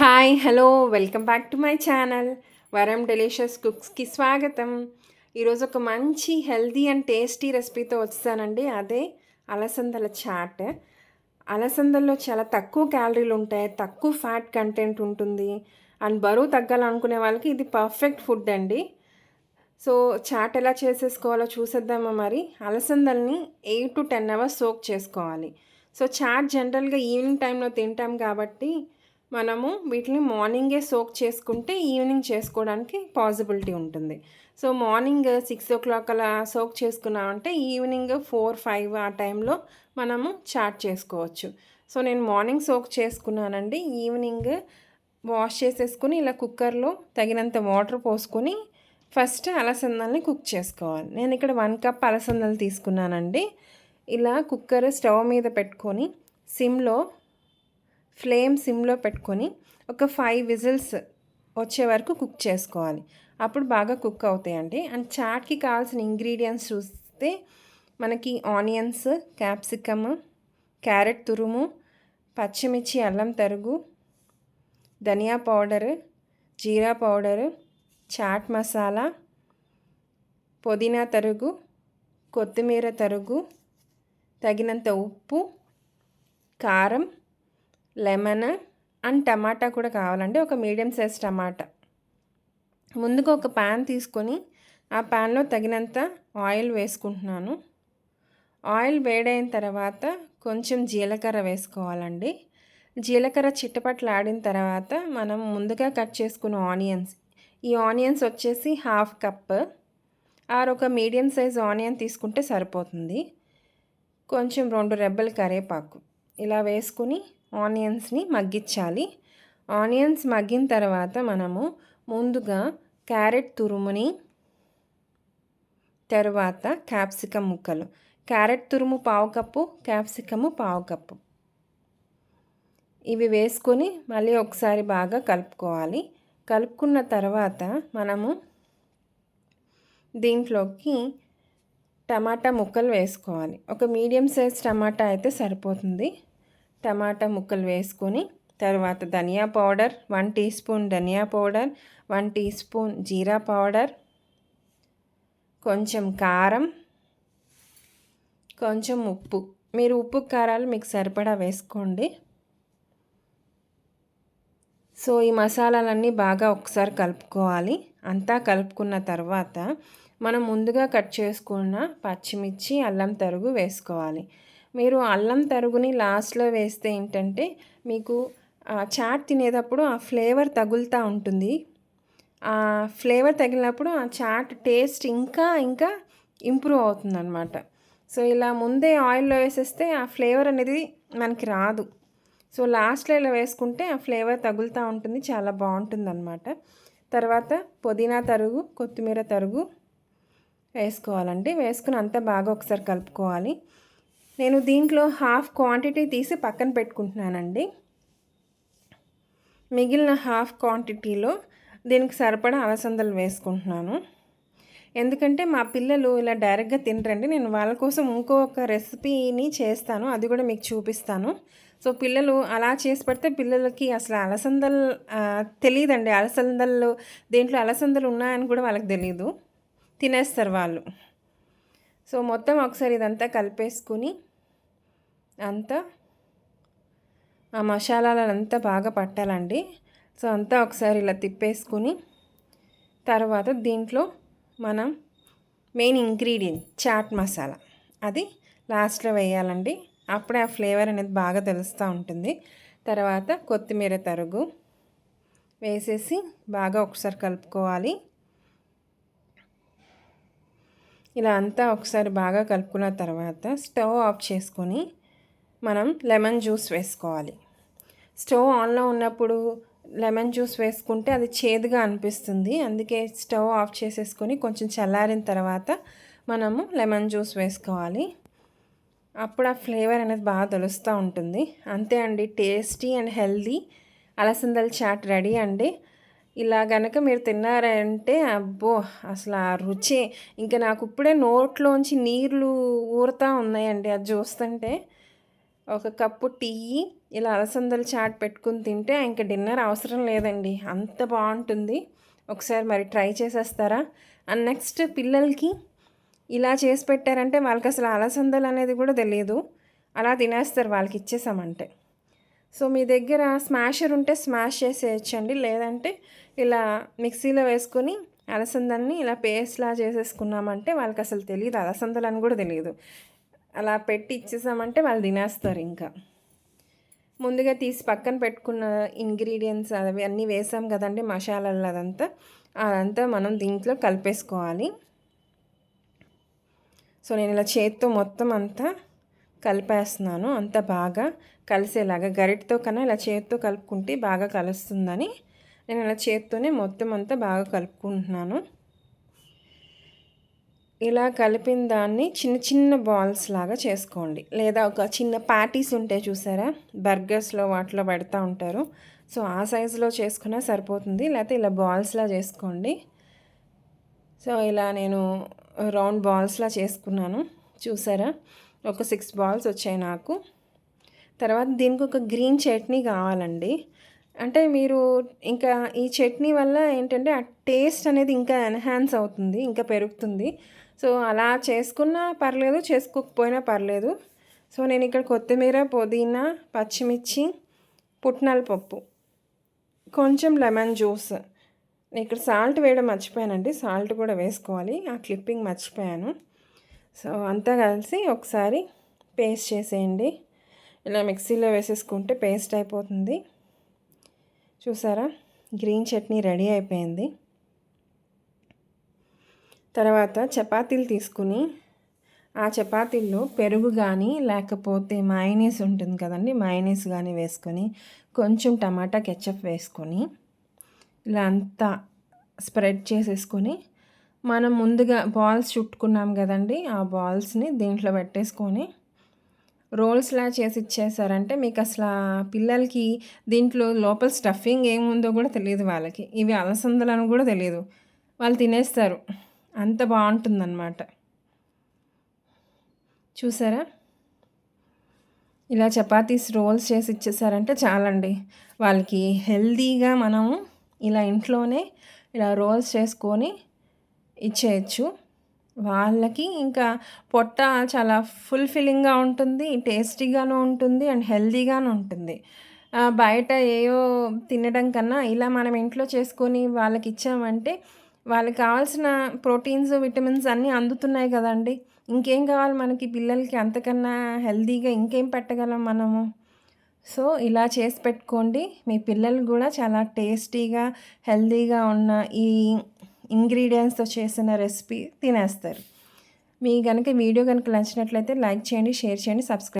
Hi hello welcome back to my channel. Varam delicious కుక్స్కి స్వాగతం. ఈరోజు ఒక మంచి హెల్దీ అండ్ టేస్టీ రెసిపీతో వచ్చానండి అదే అలసందల చాట్. అలసందల్లో చాలా తక్కువ క్యాలరీలు ఉంటాయి తక్కువ ఫ్యాట్ కంటెంట్ ఉంటుంది. అండ్ బరువు తగ్గాలనుకునే వాళ్ళకి ఇది పర్ఫెక్ట్ ఫుడ్ అండి. సో చాట్ ఎలా చేసేసుకోవాలో చూసేద్దామా మరి? అలసందల్ని eight to ten hours soak చేసుకోవాలి. సో చాట్ జనరల్గా ఈవినింగ్ టైంలో తింటాం కాబట్టి మనము వీటిని మార్నింగే సోక్ చేసుకుంటే ఈవినింగ్ చేసుకోవడానికి పాసిబిలిటీ ఉంటుంది. So morning six o'clock అలా సోక్ చేసుకున్నామంటే ఈవినింగ్ ఫోర్ ఫైవ్ ఆ టైంలో మనము చాట్ చేసుకోవచ్చు. సో నేను మార్నింగ్ సోక్ చేసుకున్నానండి. ఈవినింగ్ వాష్ చేసేసుకుని ఇలా కుక్కర్లో తగినంత వాటర్ పోసుకొని ఫస్ట్ అలసందల్ని కుక్ చేసుకోవాలి. నేను ఇక్కడ వన్ కప్ అలసందలు తీసుకున్నానండి. ఇలా కుక్కర్ స్టవ్ మీద పెట్టుకొని సిమ్లో ఫ్లేమ్ సిమ్లో పెట్టుకొని ఒక ఫైవ్ విజిల్స్ వచ్చే వరకు కుక్ చేసుకోవాలి. అప్పుడు బాగా కుక్ అవుతాయండి. అండ్ చాట్కి కావాల్సిన ఇంగ్రీడియంట్స్ చూస్తే మనకి ఆనియన్స్ క్యాప్సికమ్ క్యారెట్ తురుము పచ్చిమిర్చి అల్లం తరుగు ధనియా పౌడర్ జీరా పౌడరు చాట్ మసాలా పుదీనా తరుగు కొత్తిమీర తరుగు తగినంత ఉప్పు కారం లెమన్ అండ్ టమాటా కూడా కావాలండి. ఒక మీడియం సైజ్ టమాటా. ముందుగా ఒక ప్యాన్ తీసుకొని ఆ ప్యాన్లో తగినంత ఆయిల్ వేసుకుంటున్నాను. ఆయిల్ వేడైన తర్వాత కొంచెం జీలకర్ర వేసుకోవాలండి. జీలకర్ర చిట్టపట్లు ఆడిన తర్వాత మనం ముందుగా కట్ చేసుకున్న ఆనియన్స్ ఈ ఆనియన్స్ వచ్చేసి హాఫ్ కప్. ఆర్ ఒక మీడియం సైజ్ ఆనియన్ తీసుకుంటే సరిపోతుంది. కొంచెం రెండు రెబ్బలు కరేపాకు ఇలా వేసుకుని ఆనియన్స్ని మగ్గించాలి. ఆనియన్స్ మగ్గిన తర్వాత మనము ముందుగా క్యారెట్ తురుముని తర్వాత క్యాప్సికమ్ ముక్కలు. క్యారెట్ తురుము పావు కప్పు క్యాప్సికము పావు కప్పు. ఇవి వేసుకొని మళ్ళీ ఒకసారి బాగా కలుపుకోవాలి. కలుపుకున్న తర్వాత మనము దీంట్లోకి టమాటా ముక్కలు వేసుకోవాలి. ఒక మీడియం సైజ్ టమాటా అయితే సరిపోతుంది. టమాటా ముక్కలు వేసుకొని తర్వాత ధనియా పౌడర్ వన్ టీ స్పూన్ ధనియా పౌడర్ వన్ టీ స్పూన్ జీరా పౌడర్ కొంచెం కారం కొంచెం ఉప్పు. మీరు ఉప్పు కారాలు మీకు సరిపడా వేసుకోండి. సో ఈ మసాలాలన్నీ బాగా ఒకసారి కలుపుకోవాలి. అంతా కలుపుకున్న తర్వాత మనం ముందుగా కట్ చేసుకున్న పచ్చిమిర్చి అల్లం తరుగు వేసుకోవాలి. మీరు అల్లం తరుగుని లాస్ట్లో వేస్తే ఏంటంటే మీకు చాట్ తినేటప్పుడు ఆ ఫ్లేవర్ తగులుతూ ఉంటుంది. ఆ ఫ్లేవర్ తగిలినప్పుడు ఆ చాట్ టేస్ట్ ఇంకా ఇంకా ఇంప్రూవ్ అవుతుందన్నమాట. సో ఇలా ముందే ఆయిల్లో వేసేస్తే ఆ ఫ్లేవర్ అనేది మనకి రాదు. సో లాస్ట్లో ఇలా వేసుకుంటే ఆ ఫ్లేవర్ తగులుతూ ఉంటుంది చాలా బాగుంటుంది అనమాట తర్వాత పుదీనా తరుగు కొత్తిమీర తరుగు వేసుకోవాలండి. వేసుకుని అంతా బాగా ఒకసారి కలుపుకోవాలి. నేను దీంట్లో హాఫ్ క్వాంటిటీ తీసి పక్కన పెట్టుకుంటున్నానండి. మిగిలిన హాఫ్ క్వాంటిటీలో దీనికి సరిపడా అలసందలు వేసుకుంటున్నాను. ఎందుకంటే మా పిల్లలు ఇలా డైరెక్ట్గా తినరండి. నేను వాళ్ళ కోసం ఇంకొక రెసిపీని చేస్తాను. అది కూడా మీకు చూపిస్తాను. సో పిల్లలు అలా చేసి పెడితే పిల్లలకి అసలు అలసందలు తెలియదండి. అలసందలు దేంట్లో అలసందలు ఉన్నాయని కూడా వాళ్ళకి తెలియదు తినేస్తారు వాళ్ళు. సో మొత్తం ఒకసారి ఇదంతా కలిపేసుకుని అంతా ఆ మసాలాలంతా బాగా పట్టాలండి. సో అంతా ఒకసారి ఇలా తిప్పేసుకుని తర్వాత దీంట్లో మనం మెయిన్ ఇంగ్రీడియంట్ చాట్ మసాలా. అది లాస్ట్లో వేయాలండి. అప్పుడే ఆ ఫ్లేవర్ అనేది బాగా తెలుస్తూ ఉంటుంది. తర్వాత కొత్తిమీర తరుగు వేసేసి బాగా ఒకసారి కలుపుకోవాలి. ఇలా అంతా ఒకసారి బాగా కలుపుకున్న తర్వాత స్టవ్ ఆఫ్ చేసుకొని మనం లెమన్ జ్యూస్ వేసుకోవాలి. స్టవ్ ఆన్లో ఉన్నప్పుడు లెమన్ జ్యూస్ వేసుకుంటే అది చేదుగా అనిపిస్తుంది. అందుకే స్టవ్ ఆఫ్ చేసేసుకొని కొంచెం చల్లారిన తర్వాత మనము లెమన్ జ్యూస్ వేసుకోవాలి. అప్పుడు ఆ ఫ్లేవర్ అనేది బాగా తెలుస్తూ ఉంటుంది. అంతే అండి టేస్టీ అండ్ హెల్దీ అలసందల చాట్ రెడీ అండి. ఇలా గనక మీరు తిన్నారంటే అబ్బో అసలు ఆ రుచి. ఇంకా నాకు ఇప్పుడే నోట్లోంచి నీళ్ళు ఊరుతూ ఉన్నాయండి అది చూస్తుంటే ఒక కప్పు టీ ఇలా అలసందలు చాట్ పెట్టుకుని తింటే ఇంకా డిన్నర్ అవసరం లేదండి. అంత బాగుంటుంది. ఒకసారి మరి ట్రై చేసేస్తారా? అండ్ నెక్స్ట్ పిల్లలకి ఇలా చేసి పెట్టారంటే వాళ్ళకి అసలు అలసందలు అనేది కూడా తెలియదు. అలా తినేస్తారు వాళ్ళకి ఇచ్చేసామంటే. సో మీ దగ్గర స్మాషర్ ఉంటే స్మాష్ చేసేయచ్చండి. లేదంటే ఇలా మిక్సీలో వేసుకొని అలసందల్ని ఇలా పేస్ట్లా చేసేసుకున్నామంటే వాళ్ళకి అసలు తెలియదు. అలసందలు అని కూడా తెలియదు. అలా పెట్టి ఇచ్చేసామంటే వాళ్ళు తినేస్తారు ఇంకా. ముందుగా తీసి పక్కన పెట్టుకున్న ఇంగ్రీడియంట్స్ అవి అన్నీ వేసాం కదండి మసాలాలు అదంతా. అదంతా మనం దీంట్లో కలిపేసుకోవాలి. సో నేను ఇలా చేత్తో మొత్తం అంతా కలిపేస్తున్నాను అంత బాగా కలిసేలాగా. గరిటతో కన్నా ఇలా చేత్తో కలుపుకుంటే బాగా కలుస్తుందని నేను ఇలా చేత్తోనే మొత్తం అంతా బాగా కలుపుకుంటున్నాను. ఇలా కలిపిన దాన్ని చిన్న చిన్న బాల్స్ లాగా చేసుకోండి. లేదా ఒక చిన్న ప్యాటీస్ ఉంటాయి చూసారా? బర్గర్స్లో వాటిలో పెడతా ఉంటారు. సో ఆ సైజులో చేసుకున్నా సరిపోతుంది. లేకపోతే ఇలా బాల్స్లా చేసుకోండి. సో ఇలా నేను రౌండ్ బాల్స్లా చేసుకున్నాను. చూసారా? ఒక సిక్స్ బాల్స్ వచ్చాయి నాకు. తర్వాత దీనికి ఒక గ్రీన్ చట్నీ కావాలండి. అంటే మీరు ఇంకా ఈ చట్నీ వల్ల ఏంటంటే ఆ టేస్ట్ అనేది ఇంకా ఎన్హాన్స్ అవుతుంది ఇంకా పెరుగుతుంది. సో అలా చేసుకున్నా పర్లేదు చేసుకోకపోయినా పర్లేదు. సో నేను ఇక్కడ కొత్తిమీర పుదీనా పచ్చిమిర్చి పుట్నాల పప్పు కొంచెం లెమన్ జ్యూస్. ఇక్కడ సాల్ట్ వేయడం మర్చిపోయానండి సాల్ట్ కూడా వేసుకోవాలి ఆ క్లిప్పింగ్ మర్చిపోయాను. సో అంతా కలిసి ఒకసారి పేస్ట్ చేసేయండి. ఇలా మిక్సీలో వేసేసుకుంటే పేస్ట్ అయిపోతుంది. చూసారా? గ్రీన్ చట్నీ రెడీ అయిపోయింది. తర్వాత చపాతీలు తీసుకుని ఆ చపాతీల్లో పెరుగు కానీ లేకపోతే మయనీస్ ఉంటుంది కదండి మయనీస్ కానీ వేసుకొని కొంచెం టమాటా కెచప్ వేసుకొని ఇలా అంతా స్ప్రెడ్ చేసేసుకొని మనం ముందుగా బాల్స్ చుట్టుకున్నాం కదండి ఆ బాల్స్ని దీంట్లో పెట్టేసుకొని రోల్స్లా చేసి ఇచ్చేసారంటే మీకు అసలు పిల్లలకి దీంట్లో లోపల స్టఫింగ్ ఏముందో కూడా తెలియదు వాళ్ళకి. ఇవి అలసందలు అని కూడా తెలియదు. వాళ్ళు తినేస్తారు. అంత బాగుంటుందన్నమాట. చూసారా? ఇలా చపాతీస్ రోల్స్ చేసి ఇచ్చేసారంటే చాలండి. వాళ్ళకి హెల్దీగా మనము ఇలా ఇంట్లోనే ఇలా రోల్స్ చేసుకొని ఇచ్చేయచ్చు. వాళ్ళకి ఇంకా పొట్ట చాలా ఫుల్ఫిల్లింగ్గా ఉంటుంది టేస్టీగాను ఉంటుంది అండ్ హెల్దీగాను ఉంటుంది. బయట ఏయో తినడం కన్నా ఇలా మనం ఇంట్లో చేసుకొని వాళ్ళకి ఇచ్చామంటే వాళ్ళకి కావాల్సిన ప్రోటీన్స్ విటమిన్స్ అన్నీ అందుతున్నాయి కదండి. ఇంకేం కావాలి మనకి పిల్లలకి? అంతకన్నా హెల్తీగా ఇంకేం పెట్టగలం మనము? సో ఇలా చేసి పెట్టుకోండి. మీ పిల్లలు కూడా చాలా టేస్టీగా హెల్తీగా ఉన్న ఈ ఇంగ్రీడియంట్స్తో చేసిన రెసిపీ తినేస్తారు. మీ కనుక వీడియో కనుక నచ్చినట్లయితే లైక్ చేయండి షేర్ చేయండి సబ్స్క్రైబ్